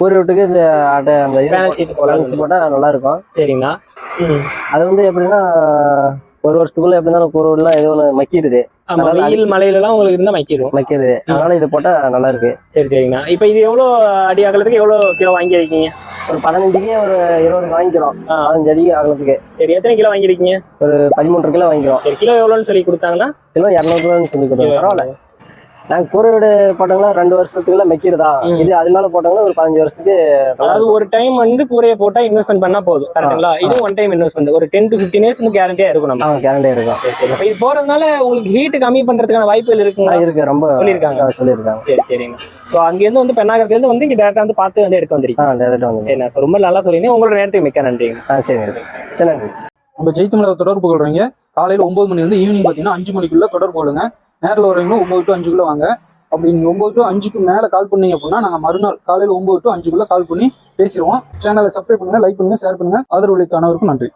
கூரை வீட்டுக்கு இந்த அட்டை அந்த இது பேனல் ஷீட் போடலாம் பேலன்ஸ் போட்டா நல்லா இருக்கும் சரிங்கண்ணா அது வந்து எப்படின்னா ஒரு வருஷத்துக்குள்ள எப்படி இருந்தாலும் கூரை வீடுலாம் எது ஒன்று மக்கிடுது வெயில் மழையிலலாம் உங்களுக்கு இருந்தா மக்கிடும் மக்கிடுது அதனால இது போட்டா நல்லா இருக்கு சரி சரிங்கண்ணா. இப்போ இது எவ்வளோ அடி அகலத்துக்கு எவ்வளோ கிலோ வாங்கியிருக்கீங்க? ஒரு பதினஞ்சுக்கு ஒரு இருபது வாங்கிக்கிறோம். பதினஞ்சு அடிக்கு அகலத்துக்கு. சரி எத்தனை கிலோ வாங்கியிருக்கீங்க? ஒரு பதிமூன்று கிலோ வாங்கிக்கிறோம். சரி கிலோ எவ்வளோன்னு சொல்லி கொடுத்தாங்கன்னா? கிலோ இரநூறுவான்னு சொல்லி கொடுத்தோம் பரவாயில்ல. நாங்க கூரை வீடு போட்டாங்களா ரெண்டு வருஷத்துக்குள்ள மெக்கிறதா. இது அது மேல போட்டாங்கன்னா ஒரு பதினஞ்சு வருஷத்துக்கு அதாவது ஒரு டைம் வந்து கூரையை போட்டா இன்வெஸ்ட்மெண்ட் பண்ணா போதும். கரெக்ட்டுங்களா இது ஒன் டைம் இன்வெஸ்ட்மெண்ட் ஒரு டென் டு ஃபிஃப்டின் இயர்ஸ் வந்து கேரண்டியா இருக்கும் நம்ம. இருக்கும் கேரண்டே இருக்கும். சரி சரி. அப்ப இது போறதுனால உங்களுக்கு ஹீட் கம்மி பண்றதுக்கான வாய்ப்புகள் இருக்குங்களா? இருக்கு. ரொம்ப சொல்லியிருக்காங்க. சொல்லியிருக்காங்க. சரி சரிங்க. ஸோ அங்கேருந்து வந்து பெண்ணாகரத்துலேருந்து வந்து இங்கே டேரக்டா வந்து பார்த்து வந்து எடுக்க வந்திருக்கீங்க. ஆ டேரக்டா வந்து. சரிண்ணா ரொம்ப நல்லா சொல்லிங்க உங்களோட நேரத்துக்கு மிக்க நன்றிங்க. ஆ சரிங்க சரி. நன்றி. நம்ம ஜெயித்தமிழக தொடர்பு கொள்றீங்க காலையில் ஒம்பது மணிலேருந்து ஈவினிங் பார்த்தீங்கன்னா அஞ்சு மணிக்குள்ள தொடர்பு கொள்ளுங்க. நேரில் வரவங்க ஒம்பது டு அஞ்சுக்குள்ள வாங்க. அப்படி நீங்கள் ஒம்பது டு அஞ்சுக்கு மேலே கால் பண்ணீங்க அப்படின்னா நாங்கள் மறுநாள் காலையில் ஒம்பது டு அஞ்சுக்குள்ள கால் பண்ணி பேசிடுவோம். சேனலை சப்ஸ்கிரைப் பண்ணுங்க லைக் பண்ணுங்க ஷேர் பண்ணுங்க. ஆதரவு அளித்த அனைவருக்கும் நன்றி.